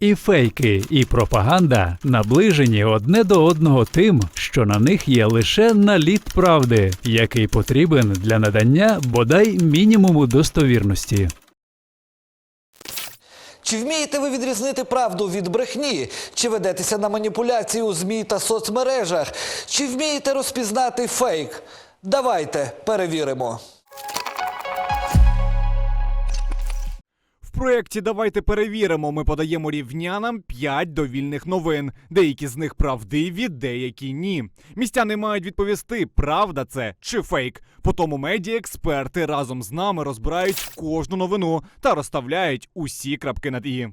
І фейки, і пропаганда наближені одне до одного тим, що на них є лише наліт правди, який потрібен для надання бодай мінімуму достовірності. Чи вмієте ви відрізнити правду від брехні? Чи ведетеся на маніпуляції у ЗМІ та соцмережах? Чи вмієте розпізнати фейк? Давайте перевіримо. Проєкті Давайте перевіримо. Ми подаємо рівнянам 5 довільних новин. Деякі з них правдиві, деякі ні. Містяни мають відповісти, правда це чи фейк. По Потому медіаексперти разом з нами розбирають кожну новину та розставляють усі крапки над і.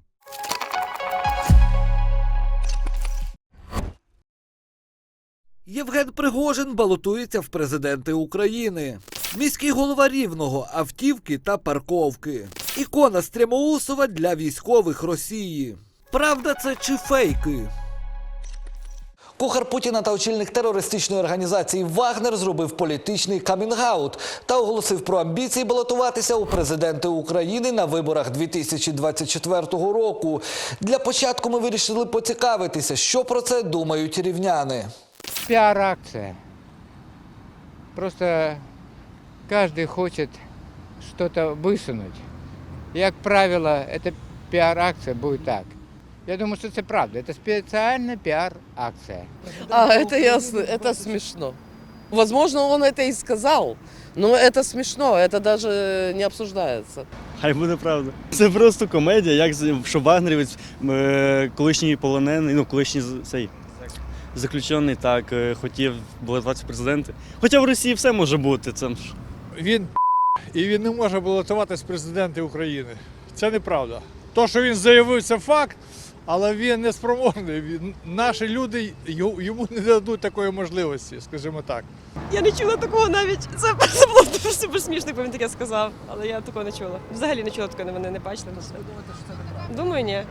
Євген Пригожин балотується в президенти України. Міський голова рівного, автівки та парковки. Ікона Стрямоусова для військових Росії. Правда це чи фейки? Кухар Путіна та очільник терористичної організації Вагнер зробив політичний камінгаут та оголосив про амбіції балотуватися у президенти України на виборах 2024 року. Для початку ми вирішили поцікавитися, що про це думають рівняни. пиар-акция. Просто каждый хочет что-то высунуть. И, как правило, эта пиар-акция будет так. Я думаю, что это правда. Это специальная пиар-акция. А, это ясно, это смешно. Возможно, он это и сказал, но это смешно, это даже не обсуждается. Хай буде правда. Це просто комедія, як з- що Вагнерівець, е, колишній полонений, ну колишній з- цей заключений, так е, хотів балотуватися в президенти. Хоча в Росії все може бути. Це ж Він і він не може балотуватись президенти України. Це неправда. То, що він заявив, це факт, але він не спроможний. Наші люди йому не дадуть такої можливості, скажімо так. Я не чула такого навіть. Це, це було дуже супер смішно, бо він таке сказав. Але я такого не чула. Взагалі не чула такої новини, не бачила. на. Думаю, ні.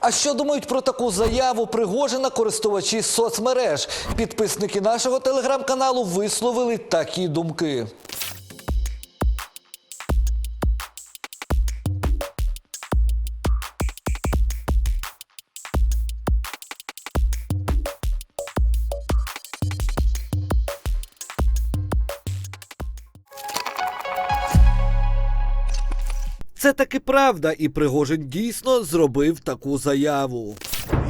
А що думають про таку заяву Пригожина користувачі соцмереж? Підписники нашого телеграм-каналу висловили такі думки. таки правда, і Пригожин дійсно зробив таку заяву.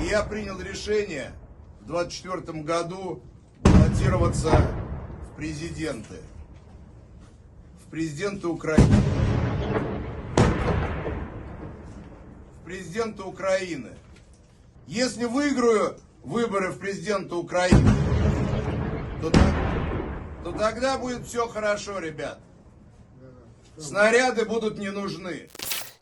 И я принял решение в 24 году баллотироваться в президенты. В президенты Украины. В президенты Украины. Если выиграю выборы в президенты Украины, то, то- то тогда будет все хорошо, ребят. Снаряды будут не нужны.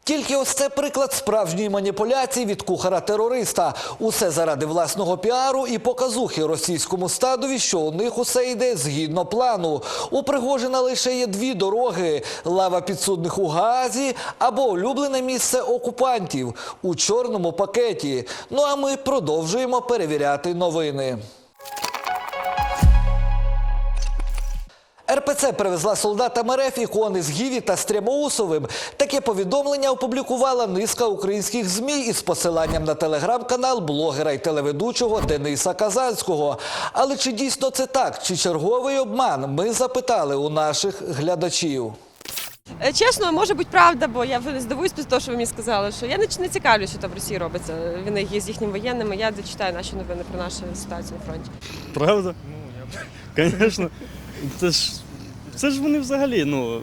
Тільки ось це приклад справжньої маніпуляції від кухара-терориста. Усе заради власного піару і показухи російському стадові, що у них усе йде згідно плану. У Пригожина лише є дві дороги: лава підсудних у Гаазі або улюблене місце окупантів у чорному пакеті. Ну а ми продовжуємо перевіряти новини. РПЦ привезла солдатам РФ ікони з Гіві та Стрямоусовим. Таке повідомлення опублікувала низка українських ЗМІ із посиланням на телеграм-канал блогера і телеведучого Дениса Казанського. Але чи дійсно це так, чи черговий обман? Ми запитали у наших глядачів. Е, Чесно, може бути правда, бо я не здивуюсь після того, що ви мені сказали, що я не, цікавлюсь, що там в Росії робиться. Він є з їхніми воєнними. Я читаю наші новини про нашу ситуацію на фронті. правда? Звісно. Це ж це ж вони взагалі, ну.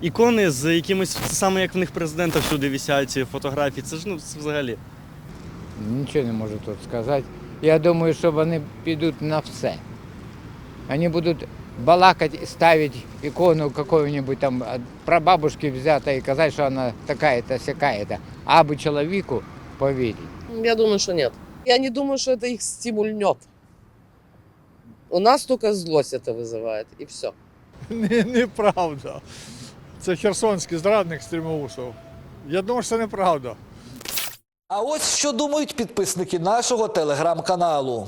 Ікони з якимось це саме як в них президента всюди висять, ці фотографії. Це ж ну це взагалі. Нічого не можу тут сказати. Я думаю, що вони підуть на все. Вони будуть балакати, ставити ікону какую-нибудь там прабабушки взяти і казати, що вона така-то, сяка-то. Аби чоловіку повірити. Я думаю, что нет. Я не думаю, что это их стимульнет. У нас только злость это вызывает, и все. Не- Неправда. Це херсонський зрадник Стрімоусов. Я думаю, що це неправда. А ось що думають підписники нашого телеграм-каналу.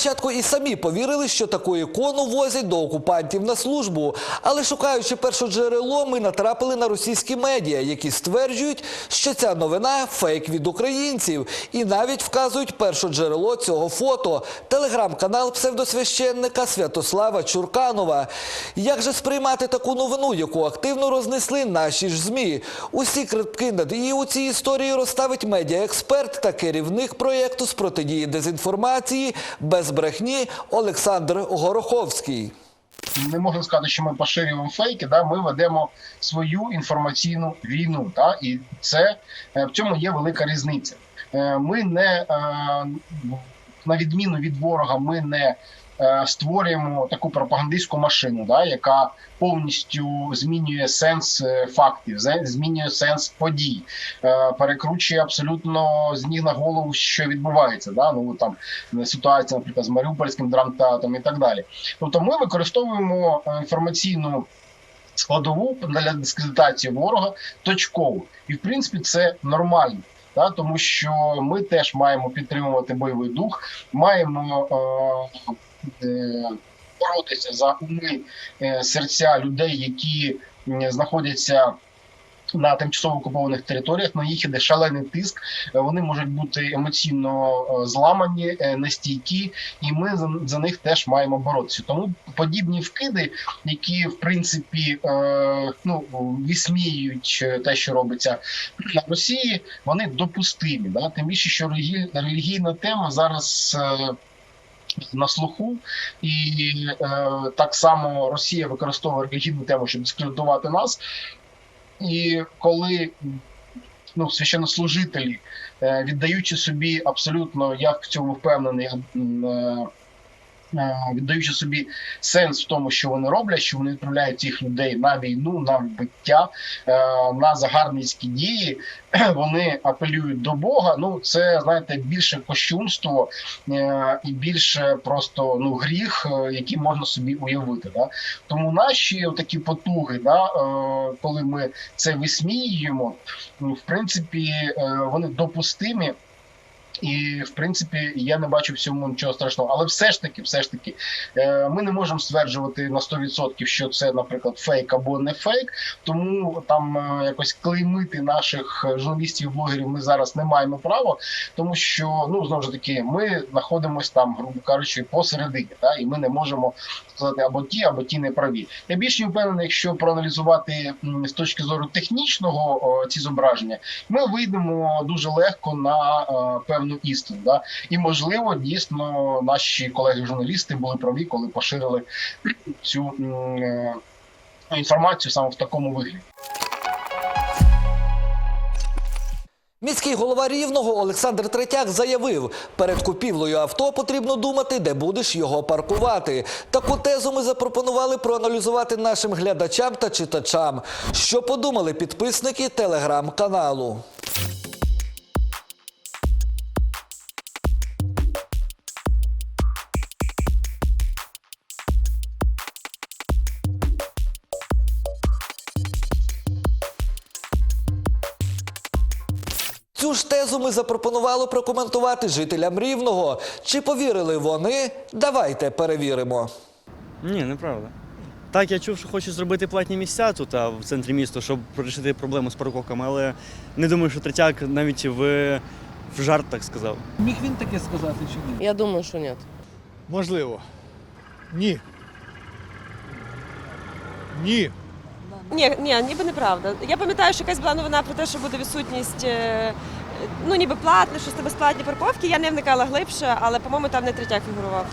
Спочатку і самі повірили, що таку ікону возять до окупантів на службу. Але шукаючи перше джерело, ми натрапили на російські медіа, які стверджують, що ця новина фейк від українців, і навіть вказують перше джерело цього фото телеграм-канал псевдосвященника Святослава Чурканова. Як же сприймати таку новину, яку активно рознесли наші ж змі? Усі критки над і у цій історії розставить медіаексперт та керівник проєкту з протидії дезінформації без брехні Олександр Гороховський. не можна сказати, що ми поширюємо фейки. Да, ми ведемо свою інформаційну війну. Да, і це е, в цьому є велика різниця. Е, Ми не е, на відміну від ворога, ми не створюємо таку пропагандистську машину, да, яка повністю змінює сенс е, фактів, змінює сенс подій, е, перекручує абсолютно з ніг на голову, що відбувається. Да? Ну там ситуація, наприклад, з Маріупольським драмтеатром і так далі. Тобто ми використовуємо е, інформаційну складову для дискредитації ворога точково. І в принципі це нормально. Та, тому що ми теж маємо підтримувати бойовий дух, маємо е, е, боротися за уми е, серця людей, які знаходяться на тимчасово окупованих територіях. На їх іде шалений тиск. Е, Вони можуть бути емоційно е, зламані, е, нестійкі, і ми за, них теж маємо боротися. Тому подібні вкиди, які в принципі е, ну висміюють е, те, що робиться на Росії, вони допустимі. Да? Тим більше, що релігій- релігійна тема зараз. На слуху, і е, так само Росія використовує релігійну тему, щоб дискредитувати нас. І коли ну, священнослужителі, е, віддаючи собі абсолютно, я в цьому впевнений, е, віддаючи собі сенс в тому, що вони роблять, що вони відправляють цих людей на війну, на вбиття, е, на загарбницькі дії, вони апелюють до Бога. Ну, це знаєте, більше кощунство е, і більше просто ну гріх, е, який можна собі уявити. Да? Тому наші такі потуги, да, е, коли ми це висміюємо, ну, в принципі, е, вони допустимі. І в принципі я не бачу в цьому нічого страшного. Але все ж таки, все ж таки, е, ми не можемо стверджувати на 100%, що це, наприклад, фейк або не фейк. Тому там е, якось клеймити наших е, журналістів, блогерів ми зараз не маємо права, тому що ну знову ж таки, ми знаходимося там, грубо кажучи, посередині, да, і ми не можемо сказати або ті, або ті не праві. Я більш впевнений, якщо проаналізувати з точки зору технічного ці зображення, ми вийдемо дуже легко на е, певну істину. Да? І можливо, дійсно наші колеги-журналісти були праві, коли поширили цю е, інформацію саме в такому вигляді. Міський голова Рівного Олександр Третяк заявив, перед купівлею авто потрібно думати, де будеш його паркувати. Таку тезу ми запропонували проаналізувати нашим глядачам та читачам. Що подумали підписники телеграм-каналу? Тезу ми запропонували прокоментувати жителям Рівного. Чи повірили вони? Давайте перевіримо. Ні, неправда. Так, я чув, що хочуть зробити платні місця тут а, в центрі міста, щоб вирішити проблему з парковками, але не думаю, що третяк навіть в, в жарт так сказав. Міг він таке сказати чи ні? Я думаю, что нет. Можливо. Ні. Ні. Ні, ні, ніби неправда. Я пам'ятаю, що якась була новина про те, що буде відсутність. Ну, ніби платне, щось там безплатні парковки. Я не вникала глибше, але, по-моєму, там не третяк фігурував.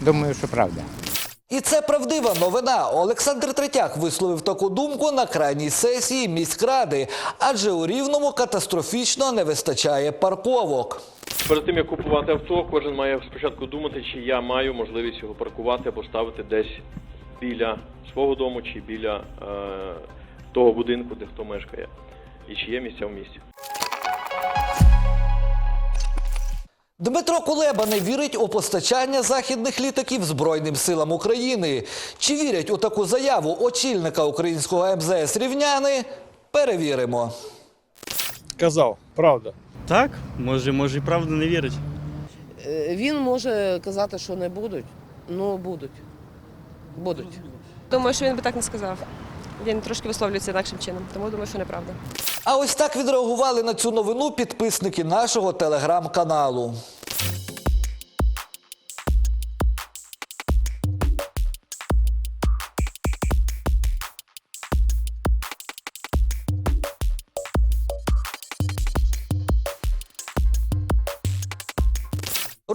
Думаю, що правда. І це правдива новина. Олександр Третяк висловив таку думку на крайній сесії міськради, адже у Рівному катастрофічно не вистачає парковок. Перед тим як купувати авто, кожен має спочатку думати, чи я маю можливість його паркувати або ставити десь біля свого дому чи біля е, того будинку, де хто мешкає, і чи є місця в місті. Дмитро Кулеба не вірить у постачання західних літаків Збройним силам України. Чи вірять у таку заяву очільника українського МЗС Рівняни? Перевіримо. Казав, правда. Так, може, може і правда не вірить. Е, Він може казати, що не будуть, ну будуть. Будуть. Думаю, що він би так не сказав. Він трошки висловлюється інакшим чином, тому думаю, що неправда. А ось так відреагували на цю новину підписники нашого телеграм-каналу.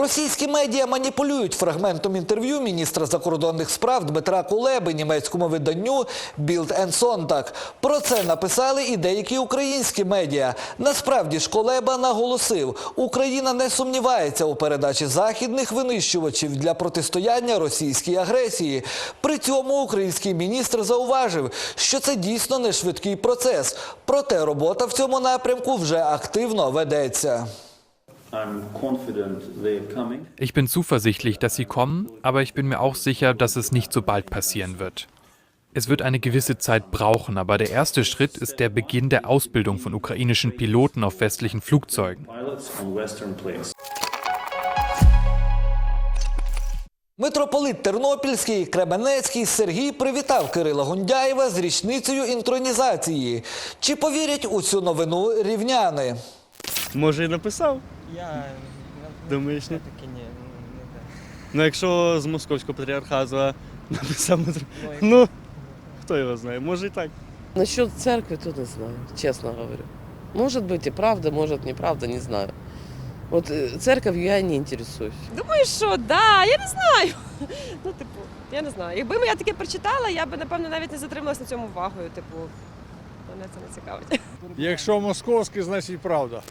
Російські медіа маніпулюють фрагментом інтерв'ю міністра закордонних справ Дмитра Кулеби німецькому виданню Bild Sonntag. Про це написали і деякі українські медіа. Насправді ж Кулеба наголосив, Україна не сумнівається у передачі західних винищувачів для протистояння російській агресії. При цьому український міністр зауважив, що це дійсно не швидкий процес. Проте робота в цьому напрямку вже активно ведеться. Ich bin zuversichtlich, dass sie kommen, aber ich bin mir auch sicher, dass es nicht so bald passieren wird. Es wird eine gewisse Zeit brauchen, aber der erste Schritt ist der Beginn der Ausbildung von ukrainischen Piloten auf westlichen Flugzeugen. Pilots on Western planes. Митрополит Тернопільський Кременецький Сергій привітав Кирила Гундяєва з річницею інтронізації. Чи повірять у цю новину рівняни? Може, і написав? Я Думаєш, ні? таки ні, Ну, якщо з московського патріархату написав Дмитро. Ну, хто його знає, може і так. Насчет церкви, то не знаю, честно говорю. Может быть и правда, может неправда, не знаю. Вот э, я не интересуюсь. Думаю, що да, я не знаю. Ну, типу, я не знаю. Якби я таке прочитала, я би напевно навіть не затрималась на цьому увагою. Типу, мене це не цікавить. Якщо московський, значить правда.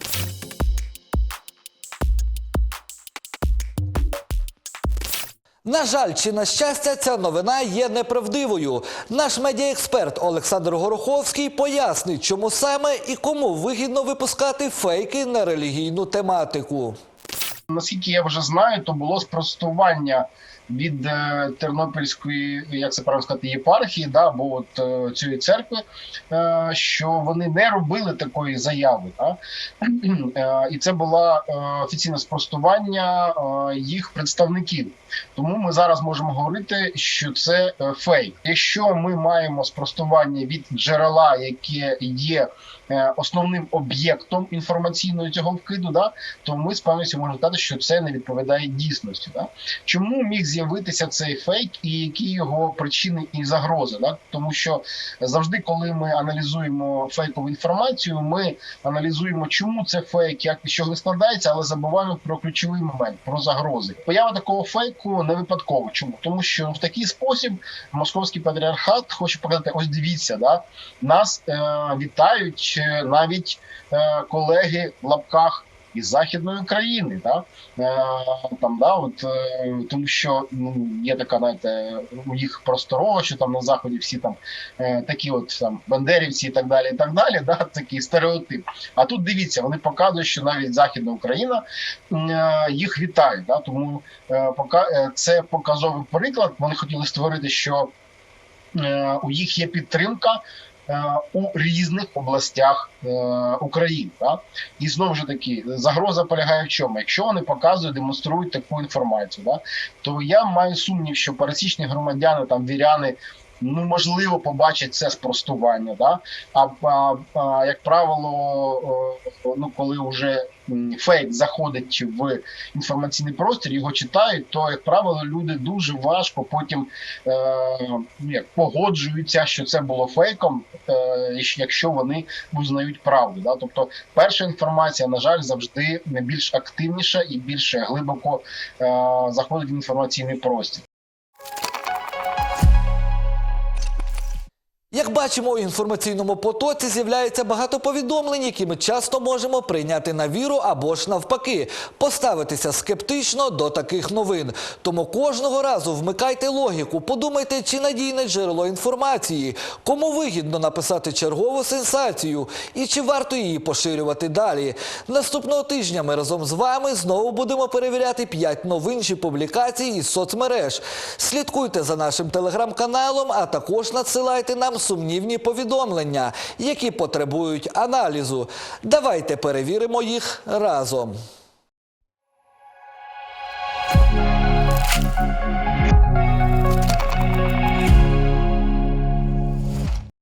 На жаль, чи на щастя, ця новина є неправдивою. Наш медіаексперт Олександр Гороховський пояснить, чому саме і кому вигідно випускати фейки на релігійну тематику. Наскільки я вже знаю, то було спростування від е, Тернопільської, як це правильно сказати, єпархії, да, або от е, цієї церкви, е, що вони не робили такої заяви. Да? І це було офіційне спростування їх представників. Тому ми зараз можемо говорити, що це фейк. Якщо ми маємо спростування від джерела, яке є основним об'єктом інформаційного цього вкиду, да, то ми з певністю можемо сказати, що це не відповідає дійсності. Да? Чому міг з'явитися цей фейк і які його причини і загрози? Да? Тому що завжди, коли ми аналізуємо фейкову інформацію, ми аналізуємо, чому це фейк, як що не складається, але забуваємо про ключовий момент про загрози. Поява такого фейку не випадково. Чому? Тому що в такий спосіб московський патріархат хоче показати: ось дивіться, да нас е, вітають е, навіть е, колеги в лапках. Із західної України, да? е, там да, от е, тому, що ну, є така, знаєте, у їх просторова, що там на заході всі там такі, от там бандерівці і так далі, і так далі. Да, такий стереотип. А тут дивіться, вони показують, що навіть Західна Україна їх вітає. Да, тому пока це показовий приклад. Вони хотіли створити, що у їх є підтримка. Е, У різних областях е, України, так? і знову ж таки загроза полягає в чому? Якщо вони показують, демонструють таку інформацію, так? то я маю сумнів, що пересічні громадяни там віряни. Ну, можливо, побачать це спростування, да? а, а, а як правило, ну коли вже фейк заходить в інформаційний простір, його читають, то як правило люди дуже важко потім е, ну, як погоджуються, що це було фейком, е, якщо вони визнають правду. Да? Тобто, перша інформація, на жаль, завжди більш активніша і більш глибоко е, заходить в інформаційний простір. Як бачимо, у інформаційному потоці з'являється багато повідомлень, які ми часто можемо прийняти на віру або ж навпаки, поставитися скептично до таких новин. Тому кожного разу вмикайте логіку, подумайте, чи надійне джерело інформації, кому вигідно написати чергову сенсацію і чи варто її поширювати далі. Наступного тижня ми разом з вами знову будемо перевіряти 5 новин чи публікацій із соцмереж. Слідкуйте за нашим телеграм-каналом, а також надсилайте нам сумнівні повідомлення, які потребують аналізу. Давайте перевіримо їх разом.